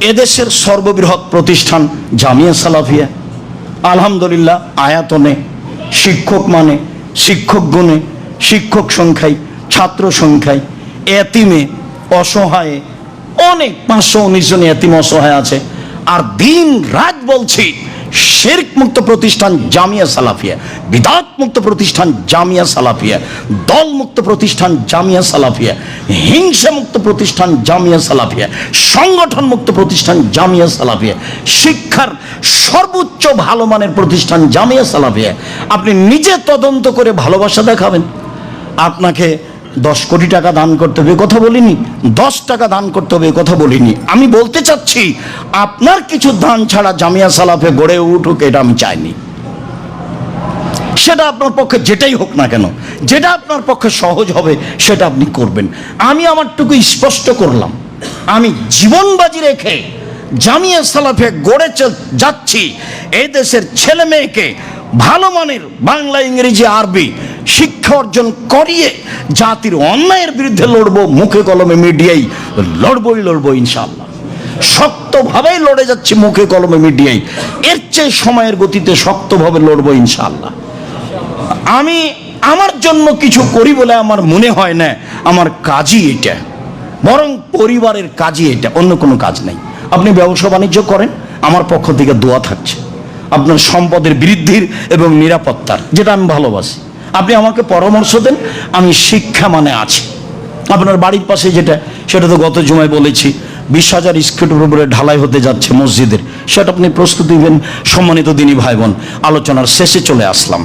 এদেশের সর্ববৃহৎ প্রতিষ্ঠান জামিয়া সালাফিয়া। আলহামদুলিল্লাহ, আয়াতনে, শিক্ষক মানে শিক্ষক গুণে, শিক্ষক সংখ্যায়, ছাত্র সংখ্যায়, এতিমে, অসহায়ে, অনেক, পাঁচশো উনিশ জন এতিম অসহায় আছে। আর দিন রাত বলছি শেরক মুক্ত প্রতিষ্ঠান জামিয়া সালাফিয়া বিদাত মুক্ত প্রতিষ্ঠান জামিয়া সালাফিয়া দল মুক্ত প্রতিষ্ঠান জামিয়া সালাফিয়া হিংসা মুক্ত প্রতিষ্ঠান জামিয়া সালাফিয়া সংগঠন মুক্ত প্রতিষ্ঠান জামিয়া সালাফিয়া, শিক্ষার সর্বোচ্চ ভালো মানের প্রতিষ্ঠান জামিয়া সালাফিয়া। আপনি নিজে তদন্ত করে ভালোবাসা দেখাবেন। আপনাকে দশ কোটি টাকা দান করতে হবে কথা বলিনি। দশ টাকা দান করতে হবে কথা বলিনি। আমি বলতে চাচ্ছি, আপনার কিছু দান ছাড়া জামিয়া সালাফে গড়ে উঠুক, এটা আমি চাইনি। সেটা আপনার পক্ষে যেটাই হোক না কেন, যেটা আপনার পক্ষে সহজ হবে, সেটা আপনি করবেন। আমি আমারটুকু স্পষ্ট করলাম। আমি জীবন বাজি রেখে জামিয়া সালাফে গড়ে যাচ্ছি। এই দেশের ছেলে মেয়েকে ভালো মানের বাংলা, ইংরেজি, আরবি শিক্ষা অর্জন করিয়ে জাতির অন্যায়ের বিরুদ্ধে লড়বো, মুখে কলমে মিডিয়াই লড়বই লড়বো ইনশাল্লাহ শক্তভাবেই লড়ে যাচ্ছি, মুখে কলমে মিডিয়াই। এর চেয়ে সময়ের গতিতে শক্তভাবে লড়বো ইনশাল্লাহ আমি আমার জন্য কিছু করি বলে আমার মনে হয় না, আমার কাজই এটা। বরং পরিবারের কাজই এটা, অন্য কোনো কাজ নেই। আপনি ব্যবসা বাণিজ্য করেন, আমার পক্ষ থেকে দোয়া থাকছে। আপনার সম্পদের বৃদ্ধির এবং নিরাপত্তার, যেটা আমি ভালোবাসি। আপনি আমাকে পরামর্শ দেন, আমি শিক্ষা মানে আছি। আপনার বাড়ির পাশে যেটা, সেটা তো গত জুমায় বলেছি, বিশ হাজার স্কুটের উপরে ঢালাই হতে যাচ্ছে মসজিদের। সেটা আপনি প্রস্তুতি দিবেন, সম্মানিত দিনী ভাই বোন, আলোচনার শেষে চলে আসলাম।